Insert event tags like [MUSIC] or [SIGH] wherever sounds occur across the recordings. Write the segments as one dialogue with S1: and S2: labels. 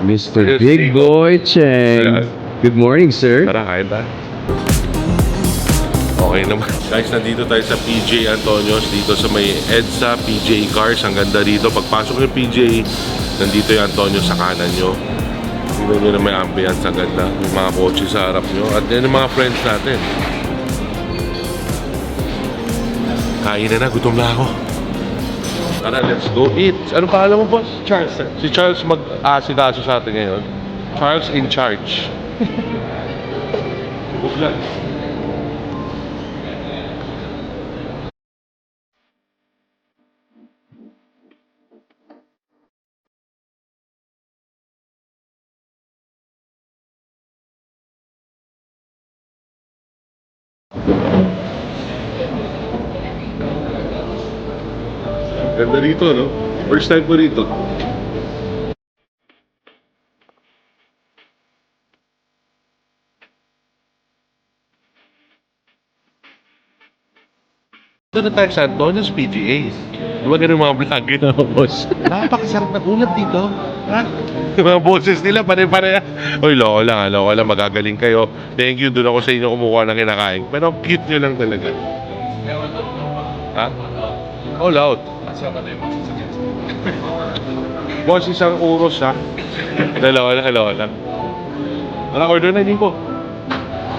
S1: Mr. Big. Boy Cheng. Good morning, sir.
S2: Tara, kain tayo. Okay naman. [LAUGHS] Guys, nandito tayo sa PJ Antonios dito sa may EDSA PJ Cars. Ang ganda dito. Pagpasok ng PJ, nandito yung Antonios sa kanan nyo. Tingnan nyo na may ambience. Ang ganda. May mga kotse sa harap nyo. At yan yung mga friends natin. Kain na na. Gutom na ako. Tara, let's go eat. Ano pangalan mo, boss?
S3: Charles, sir.
S2: Si Charles mag-asikaso sa atin ngayon. Charles in charge. [LAUGHS] Good luck. Ganda rito, no? First time ko rito. Ito na tayo sa Antonios PGA. Di ba ganun mga vlogger na boss? [LAUGHS] Napakasarap na ulat dito. Ha? Yung mga boses nila pare-pare. Uy, loko lang, loko lang. Magagaling kayo. Thank you. Doon ako sa inyo kumukuha ng kinakain. Pero cute nyo lang talaga. Ha? All out. Boss, isang uros ha. Dalawa lang, dalawa lang. Ano order na din po?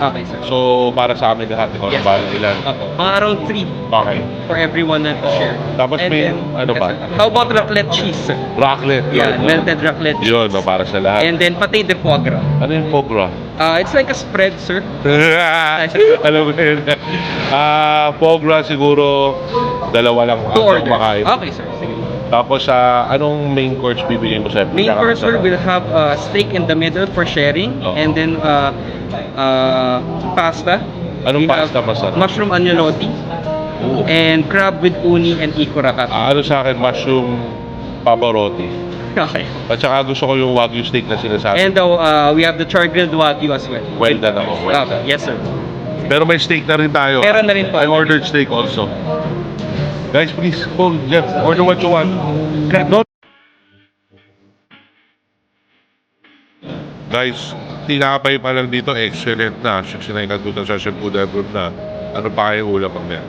S3: Okay, sir.
S2: So, para sa amin lahat, ikaw
S3: Yes.
S2: bala ilan?
S3: Opo. Mga around 3
S2: Okay.
S3: for everyone na to share.
S2: Tapos
S3: And
S2: may
S3: then-
S2: ano?
S3: Yes, sir. How about raclette cheese, sir?
S2: Raclette.
S3: Yeah,
S2: Yun.
S3: melted raclette cheese.
S2: Yun, no, para sa lahat.
S3: And then pati de foie gras.
S2: ano yung pogra?
S3: Uh, it's like a spread, sir. [LAUGHS]
S2: Alam mo yun. Ah, pogra siguro dalawa lang
S3: Two
S2: ang
S3: orders. Okay, sir.
S2: Tapos sa anong main course bibigyan mo sa
S3: Main course, sir,
S2: pinakamasarap?
S3: will have uh, steak in the middle for sharing.
S2: Oo.
S3: And then uh, uh, pasta.
S2: Anong
S3: We have
S2: pasta masarap?
S3: Mushroom agnolotti.
S2: Oo.
S3: And crab with uni and ikurakat.
S2: Ah, ano sa akin, mushroom pavarotti.
S3: Okay.
S2: At saka gusto ko yung wagyu steak na sinasabi.
S3: And uh, we have the char-grilled wagyu as well.
S2: well done ako. Well
S3: Okay.
S2: done.
S3: Yes, sir.
S2: Pero may steak na rin tayo.
S3: Meron na rin po.
S2: I ordered steak also. Guys, please, call Jeff. Order what you want. No. Guys, tinapay pa lang dito, excellent na. Siya na ikatutan sa Chef Food Group na. Ano pa kayong ulam pang yan?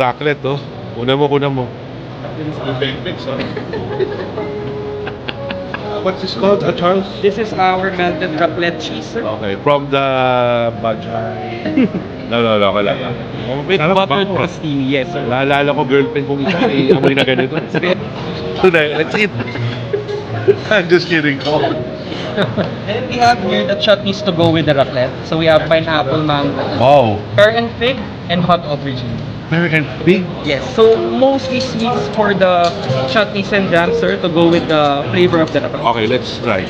S2: Raclette, oh. Una mo, una mo. [LAUGHS] What's this called, uh, Charles?
S3: This is our melted raclette cheese, sir.
S2: Okay, from the Bajaj. [LAUGHS] no, wala lang. Oh, wait,
S3: With
S2: sarap
S3: buttered
S2: ba?
S3: crostini, yes, sir.
S2: Naalala ko girlfriend kong isa, eh, amoy na ganito. [LAUGHS] Tunay, let's eat. I'm just kidding. Oh.
S3: And we have here the chutneys to go with the raclette. So we have pineapple mango,
S2: Wow.
S3: pear and fig, and hot aubergine.
S2: American pig?
S3: Yes. So mostly sweets for the chutneys and jams, sir, to go with the flavor of the raclette.
S2: Okay, let's try.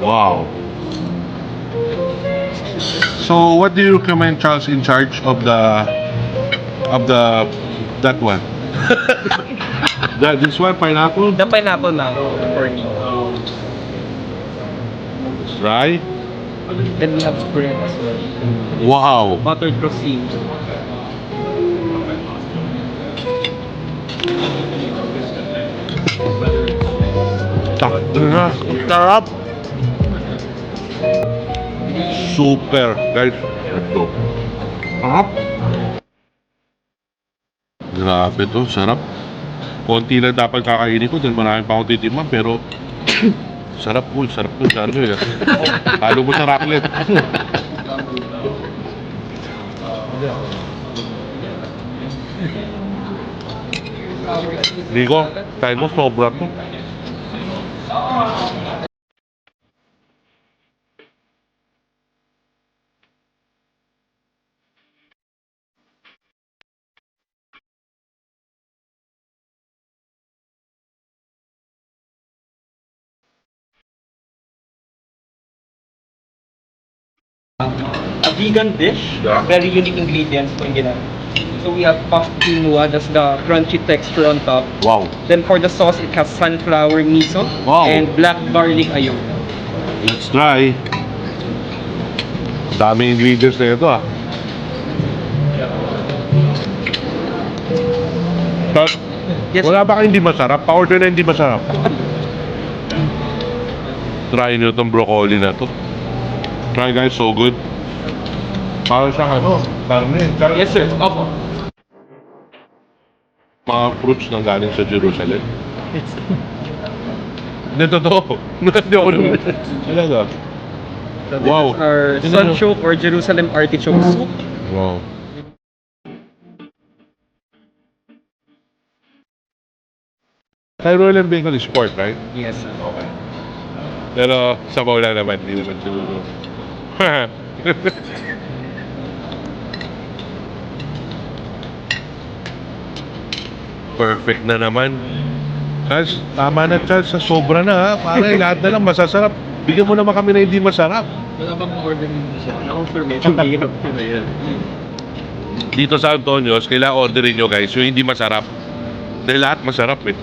S2: Wow. So, what do you recommend, Charles, in charge of the of the that one? [LAUGHS] that this one pineapple.
S3: The pineapple mango for me.
S2: Let's try.
S3: Then we have bread as well.
S2: Wow.
S3: Buttered crostini.
S2: Takina. Sarap. Super, guys. Ito. Sarap. Grabe to, sarap. Konti lang dapat kakainin ko dahil marami pa akong titimang pero [COUGHS] sarap po, sarap po, sarap yun. Halo mo sa raclette. Nico, kain mo sobra to.
S3: A vegan dish.
S2: Yeah.
S3: Very unique ingredients po yung ginamit. So we have puffed quinoa, that's the crunchy texture on top.
S2: Wow.
S3: Then for the sauce, it has sunflower miso
S2: Wow.
S3: and black garlic ayong.
S2: Let's try. Dami ingredients na ito ah. Start.
S3: Yes.
S2: Wala ba kayong hindi masarap? Pa-order na hindi masarap. [LAUGHS] Try nyo itong broccoli na to. Try guys, so good. Para siyang ano, karne.
S3: Yes, sir. Opo.
S2: Mga fruits na galing sa Jerusalem. [LAUGHS] Hindi, totoo. [LAUGHS] Hindi ako naman. Talaga. Wow.
S3: This is our
S2: Yun na, no?
S3: sunchoke or Jerusalem artichoke soup.
S2: Wow. Tyrol and Bengal is pork, right?
S3: Yes, sir.
S2: Okay. Pero sabaw lang naman, hindi naman siguro. [LAUGHS] Perfect na naman. Charles, tama na Charles, sa sobra na ha. Para lahat na lang masasarap. Bigyan mo naman kami na hindi masarap.
S3: Wala bang order hindi siya? Na-confirmation. Hirap na yan.
S2: Dito sa Antonio's, kailangan orderin nyo guys, yung hindi masarap. Dahil lahat masarap eh.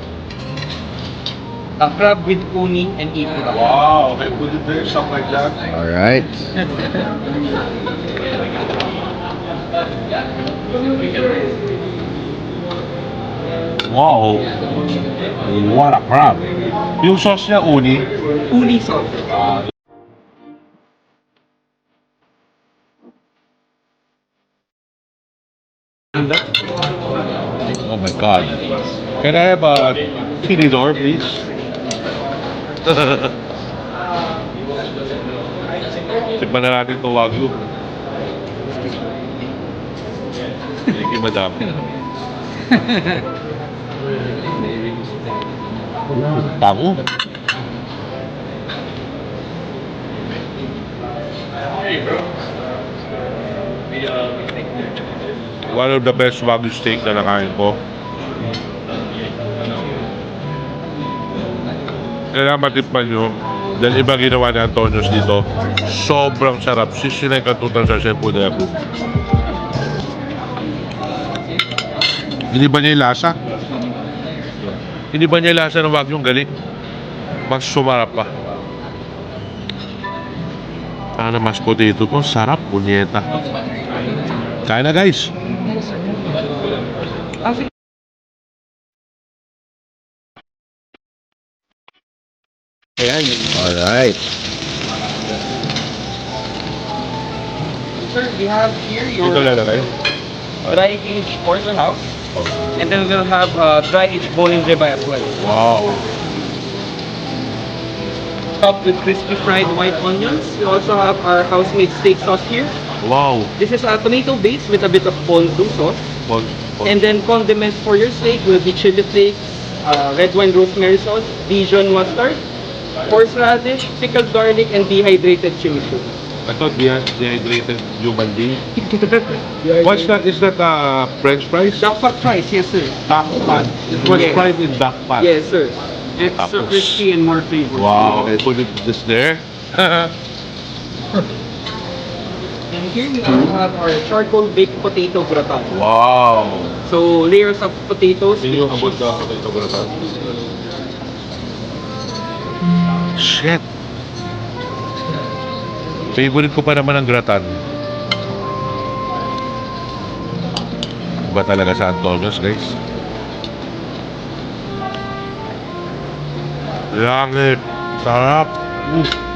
S3: A crab with uni and ipura.
S2: Wow, okay, put it there, something like that.
S1: All right.
S2: Wow! What a crab! Yung sauce niya, uni.
S3: Uni sauce.
S2: Oh my god. Can I have a tinidor, please? [LAUGHS] Tikman na natin itong wagyu. Thank you, madam. [LAUGHS] Tango. One of the best wagyu steak na nakain ko. Kailangan matikman nyo. Dahil iba ginawa ni Antonios dito. Sobrang sarap. Sisinay katutan sa Sempo de Abu. Hindi ba niya yung lasa? Hindi ba niya yung lasa ng Wagyu? Ang galing. Mas sumarap pa. Sana mas potato ko. Sarap, punyeta. Kain na guys.
S3: Ayan.
S1: All right.
S3: Sir, we have here your
S2: Ito lalagay.
S3: dry aged porterhouse. And then we'll have uh, dry aged bone-in ribeye as well.
S2: Wow.
S3: Topped with crispy fried white onions. We also have our house-made steak sauce here.
S2: Wow.
S3: This is a tomato base with a bit of fondue sauce.
S2: Pon, pon.
S3: And then condiments for your steak will be chili flakes, uh, red wine rosemary sauce, Dijon mustard, horseradish, pickled garlic, and dehydrated chimichurri.
S2: I thought we had dehydrated human being. [LAUGHS] What's that? Is that uh, French fries?
S3: Duck fat fries, yes sir.
S2: Duck pat. It was
S3: Yes.
S2: fried in duck pat.
S3: Yes sir. Extra
S2: Tapos-
S3: crispy and more flavor.
S2: Wow. Okay, put it just there. [LAUGHS]
S3: And here we have our charcoal baked potato gratin.
S2: wow.
S3: So layers of potatoes.
S2: Hindi yung abot na ito gratan. Shit. Favorite ko pa naman ang gratan. Iba talaga sa Antonios, guys. Langit. Sarap. Uh.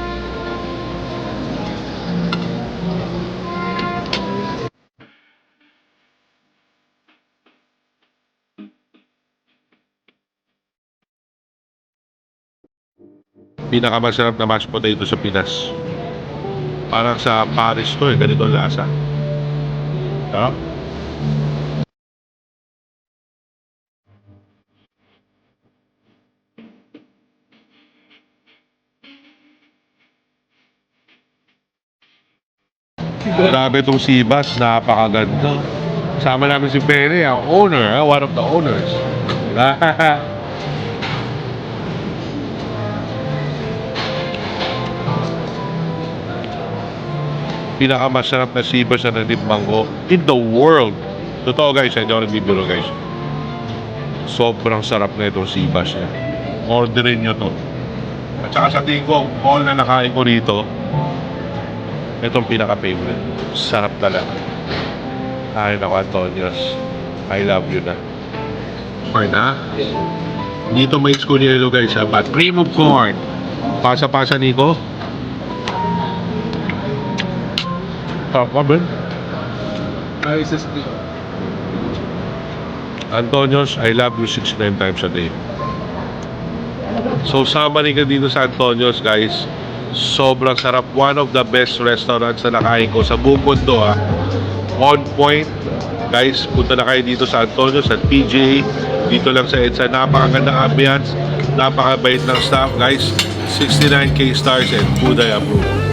S2: Pinakamasarap na mashed potato sa Pinas. Parang sa Paris to eh, ganito ang lasa. Sarap. Grabe itong sibas, napakaganda. Kasama namin si Pere, ang owner, ah, one of the owners. [LAUGHS] Pinakamasarap na sibas na nanimbang ko in the world. Totoo guys, hindi ako nagbibiro guys. Sobrang sarap na itong sibas niya. Orderin nyo to. At saka sa tingin ko, all na nakain ko rito, itong pinaka-favorite. Sarap talaga. Kain ako, Antonios. I love you na. Corn, ha? Dito may school yellow guys, ha? But cream of corn. Pasa-pasa, Nico. Sarap ka, Ben. Antonio's, I love you 69 times a day. So, summary ka dito sa Antonio's, guys. Sobrang sarap. One of the best restaurants na nakain ko sa buong mundo, ha. On point. Guys, punta na kayo dito sa Antonio's at PGA. Dito lang sa EDSA. Napakagandang ambience. Napakabait ng staff, guys. 69k stars and food I approve.